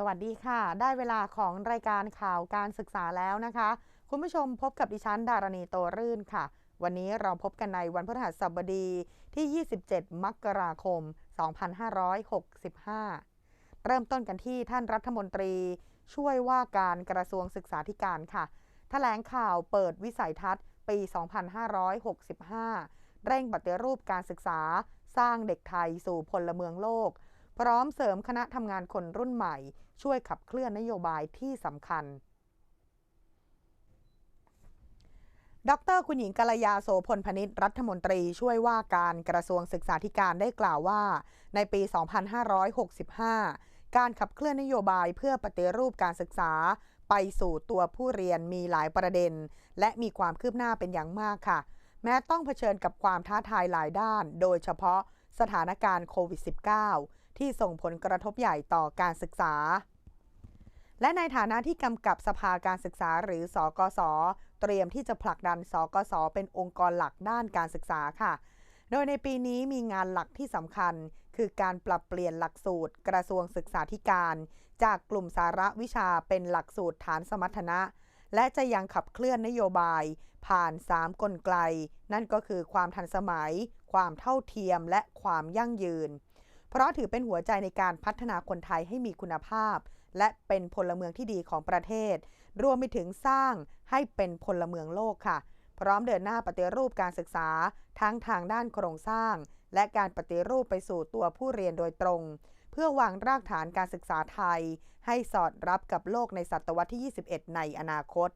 สวัสดีค่ะ ได้เวลาของรายการข่าวการศึกษาแล้วนะคะ คุณผู้ชมพบกับดิฉันดารณีโตรื่นค่ะ วันนี้เราพบกันในวันพฤหัสบดีที่ 27 มกราคม 2565 เริ่มต้นกันที่ท่านรัฐมนตรี ช่วยว่าการกระทรวงศึกษาธิการค่ะแถลงข่าวเปิดวิสัยทัศน์ปี 2565 เร่งปฏิรูปการศึกษา สร้างเด็กไทยสู่พลเมืองโลก พร้อมเสริมคณะทำงานคนรุ่นใหม่ ช่วยขับเคลื่อนนโยบายที่สำคัญ ดรคุณหญิงกัลยาโสพลพนิษฐ์รัฐมนตรีช่วยว่าการกระทรวงศึกษาธิการได้กล่าวว่า ในปี 2565 การขับเคลื่อนนโยบายเพื่อปฏิรูปการศึกษาไปสู่ตัวผู้เรียนมีหลายประเด็น และมีความคืบหน้าเป็นอย่างมากค่ะ แม้ต้องเผชิญกับความท้าทายหลายด้าน โดยเฉพาะสถานการณ์โควิด -19 ที่ส่งผลกระทบใหญ่ต่อการศึกษา และในฐานะที่กำกับสภาการศึกษาหรือสอกส เตรียมที่จะผลักดันสกส เป็นองค์กรหลักด้านการศึกษาค่ะ โดยในปีนี้มีงานหลักที่สำคัญ คือการปรับเปลี่ยนหลักสูตร กระทรวงศึกษาธิการ จากกลุ่มสาระวิชาเป็นหลักสูตรฐานสมรรถนะและจะยังขับเคลื่อนนโยบาย ผ่าน 3 กลไก นั่นก็คือความทันสมัย ความเท่าเทียมและความยั่งยืน เพราะถือเป็นหัวใจในการพัฒนาคนไทยให้มีคุณภาพ และเป็นพลเมืองที่ดีของประเทศ รวมไปถึงสร้างให้เป็นพลเมืองโลกค่ะ พร้อมเดินหน้าปฏิรูปการศึกษา ทั้งทางด้านโครงสร้าง และการปฏิรูปไปสู่ตัวผู้เรียนโดยตรง เพื่อวางรากฐานการศึกษาไทย ให้สอดรับกับโลกในศตวรรษที่ 21 ในอนาคต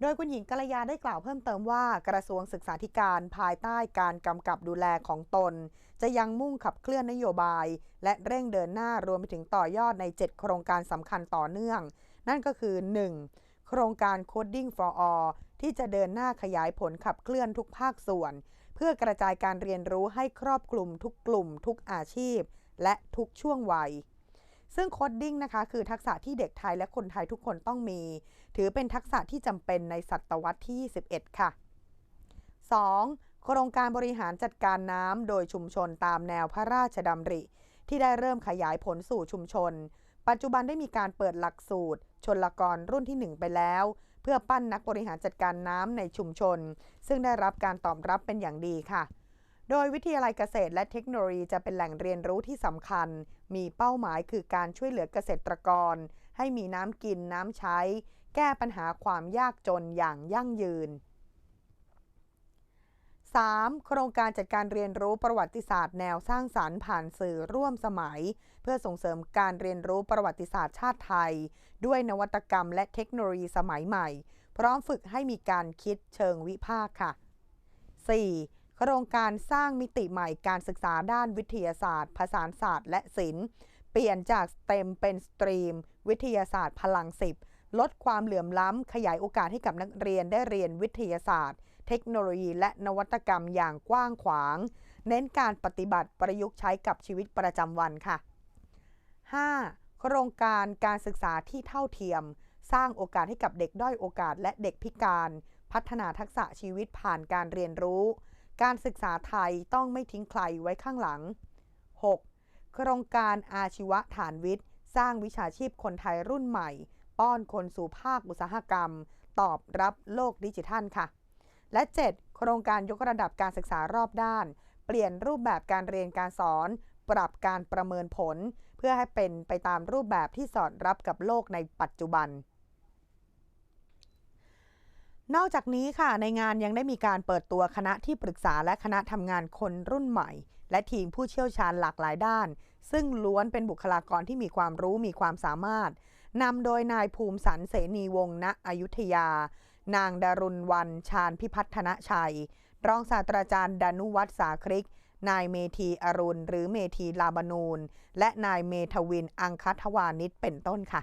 โดยคุณหญิงกัลยาได้กล่าวเพิ่มเติมว่ากระทรวงศึกษาธิการภายใต้การกำกับดูแลของตน จะยังมุ่งขับเคลื่อนนโยบาย และเร่งเดินหน้ารวมไปถึงต่อยอดใน 7 โครงการสำคัญต่อเนื่อง นั่นก็คือ 1. โครงการ Coding for All ที่จะเดินหน้าขยายผลขับเคลื่อนทุกภาคส่วน เพื่อกระจายการเรียนรู้ให้ครอบคลุมทุกกลุ่ม ทุกอาชีพ และทุกช่วงวัย ซึ่งโคดดิ้งนะคะคือทักษะที่เด็กไทยและคนไทยทุกคนต้องมี ถือเป็นทักษะที่จำเป็นในศตวรรษที่ 21 ค่ะ 2. โครงการบริหารจัดการน้ำโดยชุมชนตามแนวพระราชดำริ ที่ได้เริ่มขยายผลสู่ชุมชน ปัจจุบันได้มีการเปิดหลักสูตร ชนละกรรุ่นที่ 1 ไปแล้ว เพื่อปั้นนักบริหารจัดการน้ำในชุมชน ซึ่งได้รับการตอบรับเป็นอย่างดีค่ะ โดยวิทยาลัยเกษตรและเทคโนโลยีจะเป็นแหล่งเรียนรู้ที่สำคัญ มีเป้าหมายคือการช่วยเหลือเกษตรกร ให้มีน้ำกินน้ำใช้ แก้ปัญหาความยากจนอย่างยั่งยืน 3. โครงการจัดการเรียนรู้ประวัติศาสตร์แนวสร้างสารรค์ผ่านสื่อร่วมสมัย เพื่อส่งเสริมการเรียนรู้ประวัติศาสตร์ชาติไทย ด้วยนวัตกรรมและเทคโนโลยีสมัยใหม่ พร้อมฝึกให้มีการคิดเชิงวิพากษ์ค่ะ 4. โครงการสร้างมิติใหม่การศึกษาด้านวิทยาศาสตร์ ภาษาศาสตร์และศิลป์ เปลี่ยนจากสเต็มเป็นสตรีม วิทยาศาสตร์พลังสิบลดความเหลื่อมล้ำ ขยายโอกาสให้กับนักเรียนได้เรียนวิทยาศาสตร์ เทคโนโลยี และนวัตกรรมอย่างกว้างขวาง เน้นการปฏิบัติประยุกต์ใช้กับชีวิตประจำวันค่ะ 5. โครงการการศึกษาที่เท่าเทียม สร้างโอกาสให้กับเด็กด้อยโอกาสและเด็กพิการ พัฒนาทักษะชีวิตผ่านการเรียนรู้ การศึกษาไทยต้องไม่ทิ้งใครไว้ข้างหลัง 6. โครงการอาชีวะฐานวิทย์ สร้างวิชาชีพคนไทยรุ่นใหม่ ป้อนคนสู่ภาคอุตสาหกรรม ตอบรับโลกดิจิทัลค่ะ และ 7. โครงการยกระดับการศึกษารอบด้าน เปลี่ยนรูปแบบการเรียนการสอน ปรับการประเมินผล เพื่อให้เป็นไปตามรูปแบบที่สอดรับกับโลกในปัจจุบัน นอกจากนี้ค่ะในงานยังได้มีการเปิดตัวคณะที่ปรึกษาและคณะทำงานคนรุ่นใหม่ และทีมผู้เชี่ยวชาญหลากหลายด้าน ซึ่งล้วนเป็นบุคลากรที่มีความรู้มีความสามารถนำโดยนายภูมิสันเสนีวงศ์ณอยุธยา นางดารุณวันชาญพิพัฒนชัย รองศาสตราจารย์ดานุวัฒน์สาคริก นายเมธีอรุณ หรือเมธีลาบานูน และนายเมทวินอังคัทวานิชเป็นต้นค่ะ